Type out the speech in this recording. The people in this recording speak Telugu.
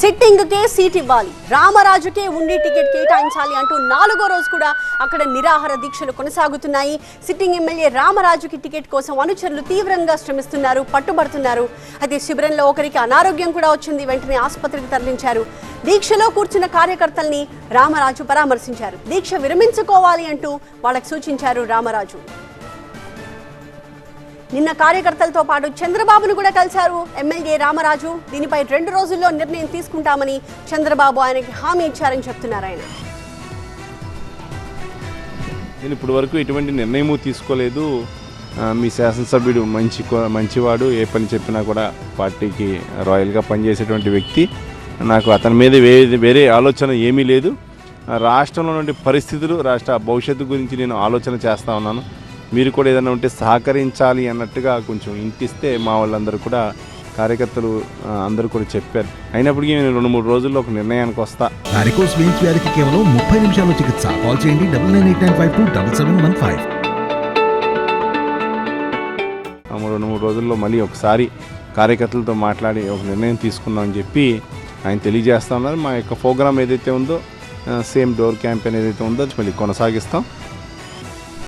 సిట్టింగ్కే సీట్ ఇవ్వాలి. రామరాజుకే ఉండి టికెట్ కేటాయించాలి అంటూ నాలుగో రోజు కూడా అక్కడ నిరాహార దీక్షలు కొనసాగుతున్నాయి. సిట్టింగ్ ఎమ్మెల్యే రామరాజుకి టికెట్ కోసం అనుచరులు తీవ్రంగా శ్రమిస్తున్నారు పట్టుబడుతున్నారు. అయితే శిబిరంలో ఒకరికి అనారోగ్యం కూడా వచ్చింది వెంటనే ఆసుపత్రికి తరలించారు. దీక్షలో కూర్చున్న కార్యకర్తల్ని రామరాజు పరామర్శించారు. దీక్ష విరమించుకోవాలి అంటూ వాళ్ళకు సూచించారు రామరాజు. నిన్న కార్యకర్తలతో పాటు చంద్రబాబును కూడా కలిశారు ఎమ్మెల్యే రామరాజు. దీనిపై రెండు రోజుల్లో నిర్ణయం తీసుకుంటామని చంద్రబాబు ఆయనకి హామీ ఇచ్చారని చెప్తున్నారు ఆయన. నేను ఇప్పటి వరకు ఎటువంటి నిర్ణయము తీసుకోలేదు. మీ శాసనసభ్యుడు మంచి మంచివాడు ఏ పని చెప్పినా కూడా పార్టీకి రాయల్గా పనిచేసేటువంటి వ్యక్తి. నాకు అతని మీద వేరే వేరే ఆలోచన ఏమీ లేదు. రాష్ట్రంలో నుండి పరిస్థితులు రాష్ట్ర భవిష్యత్తు గురించి నేను ఆలోచన చేస్తూ ఉన్నాను. మీరు కూడా ఏదైనా ఉంటే సహకరించాలి అన్నట్టుగా కొంచెం ఇంటిస్తే మా వాళ్ళందరూ కూడా కార్యకర్తలు అందరూ కూడా చెప్పారు. అయినప్పటికీ నేను రెండు మూడు రోజుల్లో ఒక నిర్ణయానికి వస్తా. వారికోస్ వెయిన్స్ వ్యాధికి కేవలం ముప్పై నిమిషాల్లో చికిత్స. కాల్ చేయండి double nine eight nine five two double seven one five. రెండు మూడు రోజుల్లో మళ్ళీ ఒకసారి కార్యకర్తలతో మాట్లాడి ఒక నిర్ణయం తీసుకుందామని చెప్పి ఆయన తెలియజేస్తా ఉన్నారు. మా యొక్క ప్రోగ్రామ్ ఏదైతే ఉందో సేమ్ డోర్ క్యాంపెయిన్ ఏదైతే ఉందో మళ్ళీ కొనసాగిస్తాం.